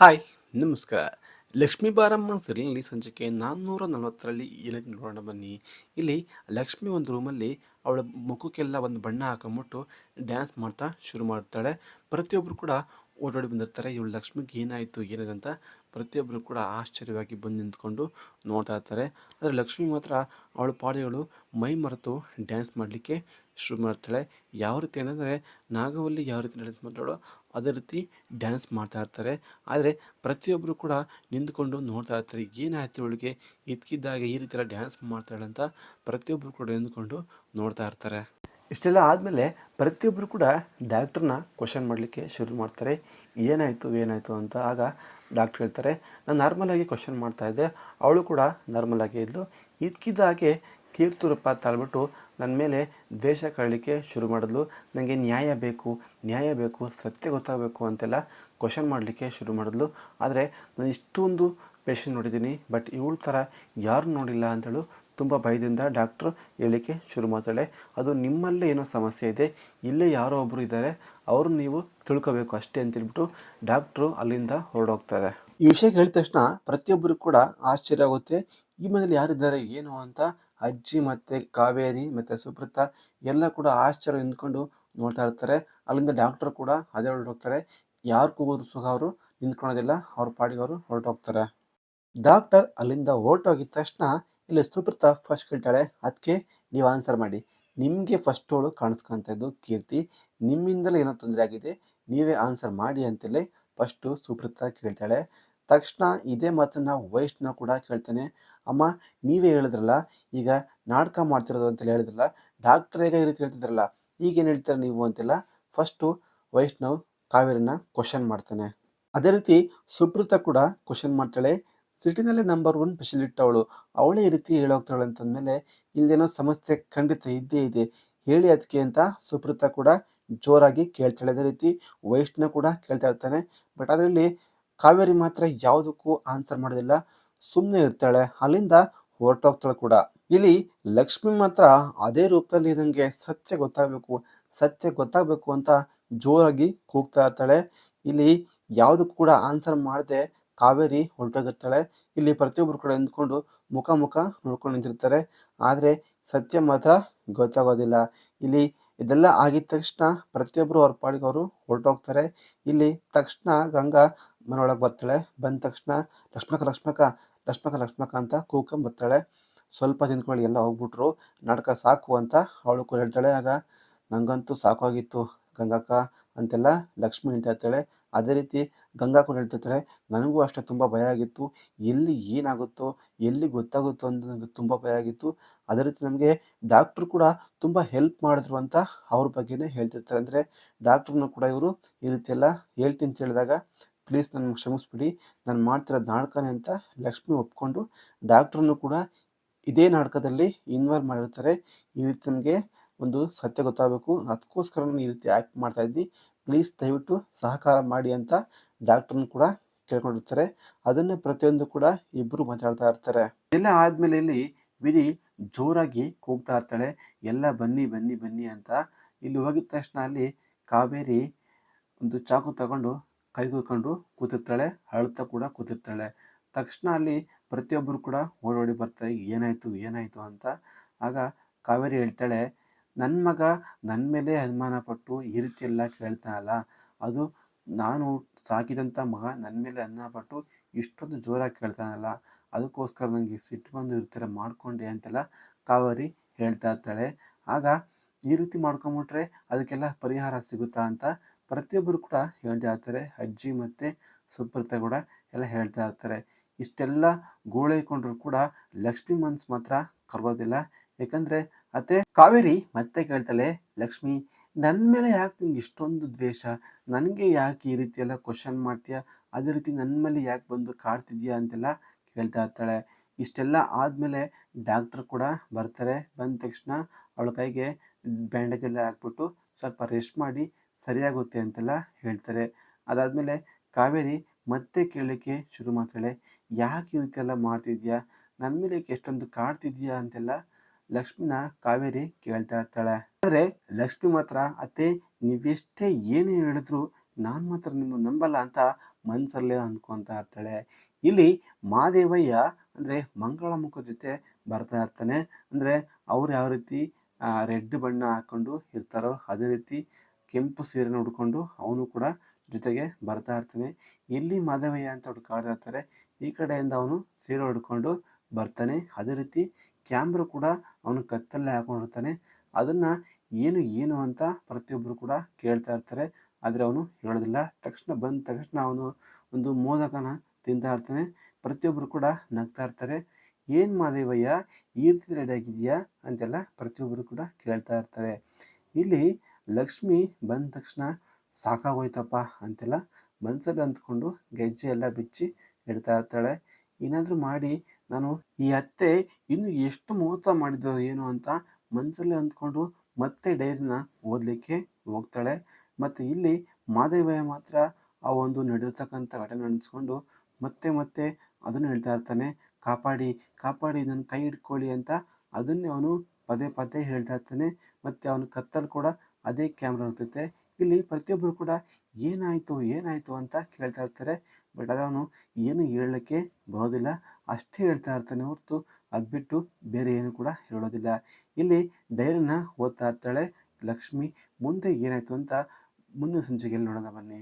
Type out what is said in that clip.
Hi, ನಮಸ್ಕಾರ. ಲಕ್ಷ್ಮೀ ಬಾರಮ್ಮ ಸೀರಿಯಲ್ನಲ್ಲಿ ಸಂಜೆಗೆ ನಾನ್ನೂರ ನಲವತ್ತರಲ್ಲಿ ಏನಕ್ಕೆ ನೋಡೋಣ ಬನ್ನಿ. ಇಲ್ಲಿ ಲಕ್ಷ್ಮಿ ಒಂದು ರೂಮಲ್ಲಿ ಅವಳ ಮುಖಕ್ಕೆಲ್ಲ ಒಂದು ಬಣ್ಣ ಹಾಕೊಂಬಿಟ್ಟು ಡ್ಯಾನ್ಸ್ ಮಾಡ್ತಾ ಶುರು ಮಾಡ್ತಾಳೆ. ಪ್ರತಿಯೊಬ್ಬರು ಕೂಡ ಓಡಾಡಿ ಬಂದಿರ್ತಾರೆ. ಇವಳು ಲಕ್ಷ್ಮಿಗೆ ಏನಾಯಿತು, ಏನಿದೆ ಅಂತ ಪ್ರತಿಯೊಬ್ಬರು ಕೂಡ ಆಶ್ಚರ್ಯವಾಗಿ ಬಂದು ನಿಂತ್ಕೊಂಡು ನೋಡ್ತಾ ಇರ್ತಾರೆ. ಆದರೆ ಲಕ್ಷ್ಮಿ ಮಾತ್ರ ಅವಳ ಪಾಡಿಗಳು ಮೈ ಮರೆತು ಡ್ಯಾನ್ಸ್ ಮಾಡಲಿಕ್ಕೆ ಶುರು ಮಾಡ್ತಾಳೆ ಯಾವ ರೀತಿ ಅಂದರೆ ನಾಗವಲ್ಲಿ ಯಾವ ರೀತಿ ಡ್ಯಾನ್ಸ್ ಮಾಡ್ತಾಳೋ ಅದೇ ರೀತಿ ಡ್ಯಾನ್ಸ್ ಮಾಡ್ತಾ ಇರ್ತಾರೆ. ಆದರೆ ಪ್ರತಿಯೊಬ್ಬರು ಕೂಡ ನಿಂತ್ಕೊಂಡು ನೋಡ್ತಾ ಇರ್ತಾರೆ, ಏನಾಯ್ತು ಅವಳಿಗೆ ಇದ್ಕಿದ್ದಾಗ ಈ ರೀತಿ ಡ್ಯಾನ್ಸ್ ಮಾಡ್ತಾಳೆ ಅಂತ ಪ್ರತಿಯೊಬ್ಬರು ಕೂಡ ನಿಂತ್ಕೊಂಡು ನೋಡ್ತಾ ಇರ್ತಾರೆ. ಇಷ್ಟೆಲ್ಲ ಆದಮೇಲೆ ಪ್ರತಿಯೊಬ್ಬರು ಕೂಡ ಡಾಕ್ಟ್ರನ್ನ ಕ್ವಶನ್ ಮಾಡಲಿಕ್ಕೆ ಶುರು ಮಾಡ್ತಾರೆ. ಏನಾಯಿತು ಏನಾಯಿತು ಅಂತ ಆಗ ಡಾಕ್ಟ್ರ್ ಹೇಳ್ತಾರೆ, ನಾನು ನಾರ್ಮಲಾಗಿ ಕ್ವಶನ್ ಮಾಡ್ತಾ ಇದ್ದೆ. ಅವಳು ಕೂಡ ನಾರ್ಮಲಾಗಿ ಹಾಗೆ ಇದ್ಕಿದ್ದಾಗೆ ಕೀರ್ತುರಪ್ಪ ತಾಳ್ಬಿಟ್ಟು ನನ್ನ ಮೇಲೆ ದ್ವೇಷ ಕಳಲಿಕ್ಕೆ ಶುರು ಮಾಡಿದ್ಲು. ನನಗೆ ನ್ಯಾಯ ಬೇಕು ನ್ಯಾಯ ಬೇಕು, ಸತ್ಯ ಗೊತ್ತಾಗಬೇಕು ಅಂತೆಲ್ಲ ಕ್ವಶನ್ ಮಾಡಲಿಕ್ಕೆ ಶುರು ಮಾಡಿದ್ಲು. ಆದರೆ ನಾನು ಇಷ್ಟೊಂದು ಪೇಷಂಟ್ ನೋಡಿದ್ದೀನಿ ಬಟ್ ಇವಳ ಥರ ಯಾರು ನೋಡಿಲ್ಲ ಅಂತೇಳು ತುಂಬ ಭಯದಿಂದ ಡಾಕ್ಟ್ರು ಹೇಳಲಿಕ್ಕೆ ಶುರು ಮಾಡ್ತಾಳೆ. ಅದು ನಿಮ್ಮಲ್ಲೇ ಏನೋ ಸಮಸ್ಯೆ ಇದೆ, ಇಲ್ಲೇ ಯಾರೋ ಒಬ್ಬರು ಇದ್ದಾರೆ, ಅವರು ನೀವು ತಿಳ್ಕೋಬೇಕು ಅಷ್ಟೇ ಅಂತೇಳ್ಬಿಟ್ಟು ಡಾಕ್ಟ್ರು ಅಲ್ಲಿಂದ ಹೊರಡೋಗ್ತಾರೆ. ಈ ವಿಷಯ ಹೇಳಿದ ತಕ್ಷಣ ಪ್ರತಿಯೊಬ್ಬರು ಕೂಡ ಆಶ್ಚರ್ಯ ಆಗುತ್ತೆ, ಈ ಮನೇಲಿ ಯಾರಿದ್ದಾರೆ, ಏನು ಅಂತ ಅಜ್ಜಿ ಮತ್ತು ಕಾವೇರಿ ಮತ್ತು ಸುಪ್ರತ ಎಲ್ಲ ಕೂಡ ಆಶ್ಚರ್ಯ ನಿಂತ್ಕೊಂಡು ನೋಡ್ತಾ ಇರ್ತಾರೆ. ಅಲ್ಲಿಂದ ಡಾಕ್ಟರ್ ಕೂಡ ಅದೇ ಹೊರಟೋಗ್ತಾರೆ ಯಾರು ಕೂಗೋದು ಸುಖ ಅವರು, ನಿಂತ್ಕೊಳ್ಳೋದಿಲ್ಲ, ಅವ್ರ ಪಾಡಿಗೆ ಅವರು ಹೊರಟೋಗ್ತಾರೆ ಡಾಕ್ಟರ್ ಅಲ್ಲಿಂದ ಹೊರಟೋಗಿದ ತಕ್ಷಣ ಇಲ್ಲಿ ಸುಪ್ರತ ಫಸ್ಟ್ ಕೇಳ್ತಾಳೆ ಅದಕ್ಕೆ ನೀವು ಆನ್ಸರ್ ಮಾಡಿ. ನಿಮಗೆ ಫಸ್ಟ್ ಅವಳು ಕಾಣಿಸ್ಕೊಂತದ್ದು ಕೀರ್ತಿ. ನಿಮ್ಮಿಂದಲೇ ಏನೋ ತೊಂದರೆ ಆಗಿದೆ, ನೀವೇ ಆನ್ಸರ್ ಮಾಡಿ ಅಂತೇಳಿ ಫಸ್ಟು ಸುಪ್ರತ ಕೇಳ್ತಾಳೆ. ತಕ್ಷಣ ಇದೇ ಮಾತನ್ನು ವೈಷ್ಣವ್ ಕೂಡ ಕೇಳ್ತಾನೆ. ಅಮ್ಮ, ನೀವೇ ಹೇಳಿದ್ರಲ್ಲ, ಈಗ ನಾಟಕ ಮಾಡ್ತಿರೋದು ಅಂತೆಲ್ಲ ಹೇಳಿದ್ರಲ್ಲ ಡಾಕ್ಟರ್ ಹೇಗೆ ಈ ರೀತಿ ಹೇಳ್ತಿದ್ರಲ್ಲ, ಈಗೇನು ಹೇಳ್ತೀರ ನೀವು ಅಂತೆಲ್ಲ ಫಸ್ಟು ವೈಷ್ಣವ್ ಕಾವೇರಿನ ಕ್ವಶನ್ ಮಾಡ್ತಾನೆ. ಅದೇ ರೀತಿ ಸುಪ್ರತ ಕೂಡ ಕ್ವಶನ್ ಮಾಡ್ತಾಳೆ. ಸಿಟಿನಲ್ಲೇ ನಂಬರ್ ಒನ್ ಸ್ಪೆಷಲಿಸ್ಟ್ ಅವಳು. ಅವಳೇ ಈ ರೀತಿ ಹೇಳೋಗ್ತಾಳೆ ಅಂತಂದಮೇಲೆ ಇಲ್ಲೇನೋ ಸಮಸ್ಯೆ ಖಂಡಿತ ಇದ್ದೇ ಇದೆ. ಹೇಳಿ ಅದಕ್ಕೆ ಅಂತ ಸುಪ್ರತ ಕೂಡ ಜೋರಾಗಿ ಕೇಳ್ತಾಳೆ. ಅದೇ ರೀತಿ ವೈಷ್ಣವ್ ಕೂಡ ಕೇಳ್ತಾ ಇರ್ತಾನೆ. ಬಟ್ ಅದರಲ್ಲಿ ಕಾವೇರಿ ಮಾತ್ರ ಯಾವುದಕ್ಕೂ ಆನ್ಸರ್ ಮಾಡೋದಿಲ್ಲ. ಸುಮ್ಮನೆ ಇರ್ತಾಳೆ, ಅಲ್ಲಿಂದ ಹೊರಟೋಗ್ತಾಳೆ ಕೂಡ. ಇಲ್ಲಿ ಲಕ್ಷ್ಮಿ ಮಾತ್ರ ಅದೇ ರೂಪದಲ್ಲಿ ಇದಂಗೆ ಸತ್ಯ ಗೊತ್ತಾಗಬೇಕು ಸತ್ಯ ಗೊತ್ತಾಗಬೇಕು ಅಂತ ಜೋರಾಗಿ ಕೂಗ್ತಾ ಇರ್ತಾಳೆ. ಇಲ್ಲಿ ಯಾವುದಕ್ಕೂ ಕೂಡ ಆನ್ಸರ್ ಮಾಡದೆ ಕಾವೇರಿ ಹೊರಟೋಗಿರ್ತಾಳೆ. ಇಲ್ಲಿ ಪ್ರತಿಯೊಬ್ಬರು ಕೂಡ ನಿಂತ್ಕೊಂಡು ಮುಖ ಮುಖ ನೋಡ್ಕೊಂಡು ನಿಂತಿರ್ತಾರೆ. ಆದರೆ ಸತ್ಯ ಮಾತ್ರ ಗೊತ್ತಾಗೋದಿಲ್ಲ. ಇಲ್ಲಿ ಇದೆಲ್ಲ ಆಗಿದ ತಕ್ಷಣ ಪ್ರತಿಯೊಬ್ಬರು ಅವ್ರ ಪಾಡಿಗೆ ಅವರು ಹೊರಟೋಗ್ತಾರೆ. ಇಲ್ಲಿ ತಕ್ಷಣ ಗಂಗಾ ಮನೆಯೊಳಗೆ ಬರ್ತಾಳೆ. ಬಂದ ತಕ್ಷಣ ಲಕ್ಷ್ಮಕ ಲಕ್ಷ್ಮಕ ಲಕ್ಷ್ಮಕ ಲಕ್ಷ್ಮಕ ಅಂತ ಕೂಕಂಬರ್ತಾಳೆ ಬರ್ತಾಳೆ ಸ್ವಲ್ಪ ತಿಂದ್ಕೊಳ್ಳಿ ಎಲ್ಲ ಹೋಗ್ಬಿಟ್ರು. ನಾಟಕ ಸಾಕು ಅಂತ ಅವಳು ಕೂಡ ಹೇಳ್ತಾಳೆ, ಆಗ ನಂಗಂತೂ ಸಾಕಾಗಿತ್ತು ಗಂಗಕ್ಕ ಅಂತೆಲ್ಲ ಲಕ್ಷ್ಮಿ ಅಂತ ಇರ್ತಾಳೆ ಅದೇ ರೀತಿ ಗಂಗಾ ಕೂಡ ಹೇಳ್ತಿರ್ತಾಳೆ ನನಗೂ ಅಷ್ಟೇ ತುಂಬ ಭಯ ಆಗಿತ್ತು. ಎಲ್ಲಿ ಏನಾಗುತ್ತೋ, ಎಲ್ಲಿ ಗೊತ್ತಾಗುತ್ತೋ ಅಂತ ನನಗೆ ತುಂಬ ಭಯ ಆಗಿತ್ತು. ಅದೇ ರೀತಿ ನಮಗೆ ಡಾಕ್ಟ್ರು ಕೂಡ ತುಂಬ ಹೆಲ್ಪ್ ಮಾಡಿದ್ರು ಅಂತ ಅವ್ರ ಬಗ್ಗೆನೇ ಹೇಳ್ತಿರ್ತಾರೆ. ಅಂದರೆ ಡಾಕ್ಟ್ರನ್ನು ಕೂಡ ಇವರು ಈ ರೀತಿ ಎಲ್ಲ ಹೇಳ್ತೀನಿ ಅಂತ ಹೇಳಿದಾಗ ಪ್ಲೀಸ್ ನನ್ನ ಕ್ಷಮಿಸ್ಬಿಡಿ. ನಾನು ಮಾಡ್ತಿರೋದು ನಾಟಕನೇ ಅಂತ ಲಕ್ಷ್ಮಿ ಒಪ್ಕೊಂಡು ಡಾಕ್ಟ್ರನ್ನು ಕೂಡ ಇದೇ ನಾಟಕದಲ್ಲಿ ಇನ್ವಾಲ್ವ್ ಮಾಡಿರ್ತಾರೆ. ಈ ರೀತಿ ನಮಗೆ ಒಂದು ಸತ್ಯ ಗೊತ್ತಾಗಬೇಕು. ಅದಕ್ಕೋಸ್ಕರ ನಾನು ಈ ರೀತಿ ಆ್ಯಕ್ಟ್ ಮಾಡ್ತಾ ಇದ್ದೀನಿ. ಪ್ಲೀಸ್ ದಯವಿಟ್ಟು ಸಹಕಾರ ಮಾಡಿ ಅಂತ ಡಾಕ್ಟ್ರನ್ನು ಕೂಡ ಕೇಳ್ಕೊಂಡಿರ್ತಾರೆ. ಅದನ್ನೇ ಪ್ರತಿಯೊಂದು ಕೂಡ ಇಬ್ಬರು ಮಾತಾಡ್ತಾ ಇರ್ತಾರೆ. ಎಲ್ಲ ಆದಮೇಲೆ ಇಲ್ಲಿ ವಿಧಿ ಜೋರಾಗಿ ಕೂಗ್ತಾ ಇರ್ತಾಳೆ. ಎಲ್ಲ ಬನ್ನಿ ಬನ್ನಿ ಬನ್ನಿ ಅಂತ. ಇಲ್ಲಿ ಹೋಗಿದ ತಕ್ಷಣ ಅಲ್ಲಿ ಕಾವೇರಿ ಒಂದು ಚಾಕು ತಗೊಂಡು ಕೈಗೂಕೊಂಡು ಕೂತಿರ್ತಾಳೆ ಅಳ್ತಾ ಕೂಡ ಕೂತಿರ್ತಾಳೆ. ತಕ್ಷಣ ಅಲ್ಲಿ ಪ್ರತಿಯೊಬ್ಬರು ಕೂಡ ಓಡೋಡಿ ಬರ್ತಾರೆ, ಏನಾಯಿತು ಏನಾಯಿತು ಅಂತ. ಆಗ ಕಾವೇರಿ ಹೇಳ್ತಾಳೆ ನನ್ನ ಮಗ ನನ್ನ ಮೇಲೆ ಅನುಮಾನ ಪಟ್ಟು ಈ ರೀತಿ ಎಲ್ಲ ಕೇಳ್ತಾನಲ್ಲ, ಅದು ನಾನು ಸಾಕಿದಂಥ ಮಗ ನನ್ನ ಮೇಲೆ ಅನುಮಾನ ಪಟ್ಟು ಇಷ್ಟೊಂದು ಜೋರಾಗಿ ಕೇಳ್ತಾನಲ್ಲ, ಅದಕ್ಕೋಸ್ಕರ ನನಗೆ ಸಿಟ್ಟು ಬಂದು ಇರ್ತಾರೆ ಮಾಡ್ಕೊಂಡೆ ಅಂತೆಲ್ಲ ಕಾವೇರಿ ಹೇಳ್ತಾ ಇರ್ತಾಳೆ. ಆಗ ಈ ರೀತಿ ಮಾಡ್ಕೊಂಬಿಟ್ರೆ ಅದಕ್ಕೆಲ್ಲ ಪರಿಹಾರ ಸಿಗುತ್ತಾ ಅಂತ ಪ್ರತಿಯೊಬ್ಬರು ಕೂಡ ಹೇಳ್ತಾ ಇರ್ತಾರೆ, ಅಜ್ಜಿ ಮತ್ತು ಸುಪ್ರತ ಕೂಡ ಎಲ್ಲ ಹೇಳ್ತಾ ಇರ್ತಾರೆ. ಇಷ್ಟೆಲ್ಲ ಗೋಳೈಕೊಂಡ್ರು ಕೂಡ ಲಕ್ಷ್ಮಿ ಮನ್ಸ್ ಮಾತ್ರ ಕರ್ಗೋದಿಲ್ಲ. ಯಾಕಂದರೆ ಅತ್ತೆ ಕಾವೇರಿ ಮತ್ತೆ ಕೇಳ್ತಾಳೆ ಲಕ್ಷ್ಮಿ ನನ್ನ ಮೇಲೆ ಯಾಕೆ ನಿಮ್ಗೆ ಇಷ್ಟೊಂದು ದ್ವೇಷ? ನನಗೆ ಯಾಕೆ ಈ ರೀತಿ ಎಲ್ಲ ಕ್ವಶನ್ ಮಾಡ್ತೀಯಾ? ಅದೇ ರೀತಿ ನನ್ನ ಮೇಲೆ ಯಾಕೆ ಬಂದು ಕಾಡ್ತಿದ್ಯಾ ಅಂತೆಲ್ಲ ಕೇಳ್ತಾ ಇರ್ತಾಳೆ. ಇಷ್ಟೆಲ್ಲ ಆದಮೇಲೆ ಡಾಕ್ಟ್ರ್ ಕೂಡ ಬರ್ತಾರೆ. ಬಂದ ತಕ್ಷಣ ಅವಳ ಕೈಗೆ ಬ್ಯಾಂಡೇಜ್ ಎಲ್ಲ ಹಾಕ್ಬಿಟ್ಟು ಸ್ವಲ್ಪ ರೆಸ್ಟ್ ಮಾಡಿ ಸರಿಯಾಗುತ್ತೆ ಅಂತೆಲ್ಲ ಹೇಳ್ತಾರೆ. ಅದಾದಮೇಲೆ ಕಾವೇರಿ ಮತ್ತೆ ಕೇಳಲಿಕ್ಕೆ ಶುರು ಮಾಡ್ತಾಳೆ. ಯಾಕೆ ಈ ರೀತಿಯೆಲ್ಲ ಮಾಡ್ತಿದ್ಯಾ? ನನ್ನ ಮೇಲೆ ಎಷ್ಟೊಂದು ಕಾಡ್ತಿದ್ಯಾ? ಅಂತೆಲ್ಲ ಲಕ್ಷ್ಮಿನ ಕಾವೇರಿ ಕೇಳ್ತಾ ಇರ್ತಾಳೆ. ಆದರೆ ಲಕ್ಷ್ಮಿ ಮಾತ್ರ, ಅತ್ತೆ, ನೀವೆಷ್ಟೇ ಏನೇ ಹೇಳಿದ್ರು ನಾನು ಮಾತ್ರ ನಿಮ್ಮ ನಂಬಲ್ಲ ಅಂತ ಮನಸ್ಸಲ್ಲೇ ಅಂದ್ಕೊತಾ ಇರ್ತಾಳೆ. ಇಲ್ಲಿ ಮಾದೇವಯ್ಯ ಅಂದರೆ ಮಂಗಳ ಮುಖದ ಜೊತೆ ಬರ್ತಾ ಇರ್ತಾನೆ. ಅಂದರೆ ಅವ್ರು ಯಾವ ರೀತಿ ರೆಡ್ ಬಣ್ಣ ಹಾಕ್ಕೊಂಡು ಇರ್ತಾರೋ ಅದೇ ರೀತಿ ಕೆಂಪು ಸೀರೆನ ಉಡ್ಕೊಂಡು ಅವನು ಕೂಡ ಜೊತೆಗೆ ಬರ್ತಾ ಇರ್ತಾನೆ. ಎಲ್ಲಿ ಮಾಧವಯ್ಯ ಅಂತ ಹುಡುಕಾಡ್ತಾ ಇರ್ತಾರೆ ಈ ಕಡೆಯಿಂದ ಅವನು ಸೀರೆ ಉಡ್ಕೊಂಡು ಬರ್ತಾನೆ. ಅದೇ ರೀತಿ ಕ್ಯಾಮ್ರಾ ಕೂಡ ಅವನು ಕತ್ತಲ್ಲೇ ಹಾಕೊಂಡಿರ್ತಾನೆ. ಅದನ್ನು ಏನು ಏನು ಅಂತ ಪ್ರತಿಯೊಬ್ಬರು ಕೂಡ ಕೇಳ್ತಾ ಇರ್ತಾರೆ, ಆದರೆ ಅವನು ಹೇಳೋದಿಲ್ಲ. ತಕ್ಷಣ ಬಂದ ತಕ್ಷಣ ಅವನು ಒಂದು ಮೋದಕನ ತಿಂತಾ ಇರ್ತಾನೆ. ಪ್ರತಿಯೊಬ್ಬರು ಕೂಡ ನಗ್ತಾ ಇರ್ತಾರೆ. ಏನು ಮಾದೇವಯ್ಯ ಈ ರೀತಿ ರೆಡಿ ಆಗಿದೆಯಾ ಅಂತೆಲ್ಲ ಪ್ರತಿಯೊಬ್ಬರು ಕೂಡ ಕೇಳ್ತಾ ಇರ್ತಾರೆ. ಇಲ್ಲಿ ಲಕ್ಷ್ಮಿ ಬಂದ ತಕ್ಷಣ ಸಾಕಾಗೋಯ್ತಪ್ಪ ಅಂತೆಲ್ಲ ಮನಸ್ಸಲ್ಲಿ ಅಂದ್ಕೊಂಡು ಗೆಜ್ಜೆ ಎಲ್ಲ ಬಿಚ್ಚಿ ಇಡ್ತಾ ಇರ್ತಾಳೆ. ಏನಾದರೂ ಮಾಡಿ, ನಾನು ಈ ಅತ್ತೆ ಇನ್ನು ಎಷ್ಟು ಮೋಸ ಮಾಡಿದ್ರು ಏನು ಅಂತ ಮನಸ್ಸಲ್ಲಿ ಅಂದ್ಕೊಂಡು ಮತ್ತೆ ಡೈರಿನ ಓದಲಿಕ್ಕೆ ಹೋಗ್ತಾಳೆ. ಮತ್ತು ಇಲ್ಲಿ ಮಾದೇವಯ್ಯ ಮಾತ್ರ ಆ ಒಂದು ನಡೆದಿರ್ತಕ್ಕಂಥ ಘಟನೆ ನೆನೆಸ್ಕೊಂಡು ಮತ್ತೆ ಮತ್ತೆ ಅದನ್ನು ಹೇಳ್ತಾ ಇರ್ತಾನೆ. ಕಾಪಾಡಿ ಕಾಪಾಡಿ, ನನ್ನ ಕೈ ಹಿಡ್ಕೊಳ್ಳಿ ಅಂತ ಅದನ್ನೇ ಅವನು ಪದೇ ಪದೇ ಹೇಳ್ತಾ ಇರ್ತಾನೆ. ಮತ್ತು ಅವನ ಕತ್ತಲು ಕೂಡ ಅದೇ ಕ್ಯಾಮ್ರಾ ಇರ್ತೈತೆ ಇಲ್ಲಿ ಪ್ರತಿಯೊಬ್ಬರು ಕೂಡ ಏನಾಯಿತು ಏನಾಯಿತು ಅಂತ ಕೇಳ್ತಾ ಇರ್ತಾರೆ. ಬಟ್ ಅದವನು ಏನು ಹೇಳಲಿಕ್ಕೆ ಬರೋದಿಲ್ಲ. ಅಷ್ಟೇ ಹೇಳ್ತಾ ಇರ್ತಾನೆ ಹೊರತು ಅದು ಬಿಟ್ಟು ಬೇರೆ ಏನು ಕೂಡ ಹೇಳೋದಿಲ್ಲ. ಇಲ್ಲಿ ಡೈರಿನ ಓದ್ತಾ ಇರ್ತಾಳೆ ಲಕ್ಷ್ಮಿ. ಮುಂದೆ ಏನಾಯಿತು ಅಂತ ಮುಂದಿನ ಸಂಚಿಕೆಯಲ್ಲಿ ನೋಡೋಣ ಬನ್ನಿ.